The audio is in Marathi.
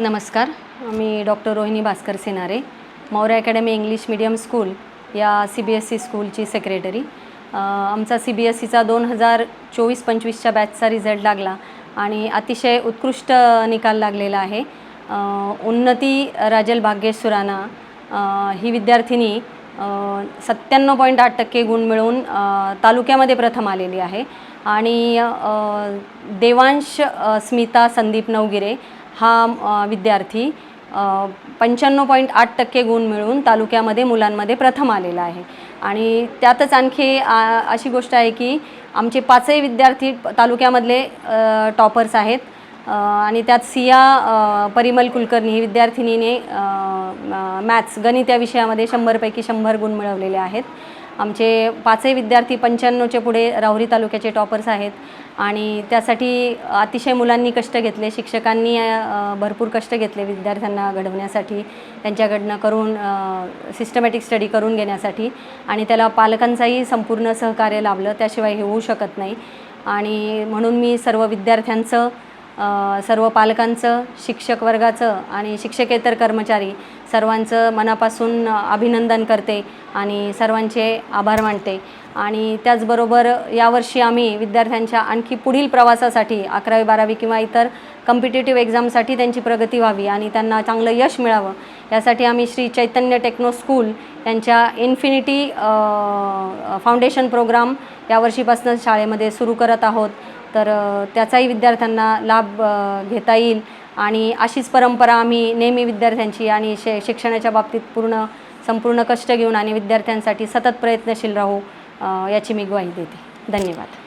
नमस्कार. मी doctor Rohini Bhaskar Senare Maurya academy English medium school या सी बी एस सी स्कूलची सेक्रेटरी. आमचा सी बी एस सीचा दोन हजार चोवीस पंचवीसच्या बॅचचा रिझल्ट लागला आणि अतिशय उत्कृष्ट निकाल लागलेला आहे. उन्नती राजल भाग्येश सुराणा ही विद्यार्थिनी सत्त्याण्णव पॉईंट आठ टक्के गुण मिळवून तालुक्यामध्ये प्रथम आलेली आहे. आणि देवांश स्मिता संदीप नवगिरे हा विद्यार्थी पंच्याण्णव पॉईंट आठ टक्के गुण मिळवून तालुक्यामध्ये मुलांमध्ये प्रथम आलेला आहे. आणि त्यातच आणखी अशी गोष्ट आहे की आमचे पाचही विद्यार्थी तालुक्यामधले टॉपर्स आहेत. आणि त्यात सिया परिमल कुलकर्णी ही विद्यार्थिनीने मॅथ्स गणित या विषयामध्ये शंभरपैकी शंभर गुण मिळवलेले आहेत. आमचे पाचही विद्यार्थी पंच्याण्णवचे पुढे राहुरी तालुक्याचे टॉपर्स आहेत आणि त्यासाठी अतिशय मुलांनी कष्ट घेतले शिक्षकांनी भरपूर कष्ट घेतले विद्यार्थ्यांना घडवण्यासाठी त्यांच्याकडनं करून सिस्टमॅटिक स्टडी करून घेण्यासाठी आणि त्याला पालकांचाही संपूर्ण सहकार्य लाभलं त्याशिवाय हे होऊ शकत नाही. आणि म्हणून मी सर्व विद्यार्थ्यांचं सर्व पालकांचं शिक्षक वर्गाचं आणि शिक्षकेतर कर्मचारी सर्वांचं मनापासून अभिनंदन करते आणि सर्वांचे आभार मानते. आणि त्याचबरोबर यावर्षी आम्ही विद्यार्थ्यांच्या आणखी पुढील प्रवासासाठी अकरावी बारावी किंवा इतर कम्पिटेटिव्ह एक्झामसाठी त्यांची प्रगती व्हावी आणि त्यांना चांगलं यश मिळावं. यासाठी आम्ही श्री चैतन्य टेक्नो स्कूल यांच्या इन्फिनिटी फाउंडेशन प्रोग्राम यावर्षीपासून शाळेमध्ये सुरू करत आहोत. तर त्याचाही विद्यार्थ्यांना लाभ घेता येईल. आणि अशीच परंपरा आम्ही नेहमी विद्यार्थ्यांची आणि शे शिक्षणाच्या बाबतीत पूर्ण संपूर्ण कष्ट घेऊन आणि विद्यार्थ्यांसाठी सतत प्रयत्नशील राहू याची मी ग्वाही देते. धन्यवाद.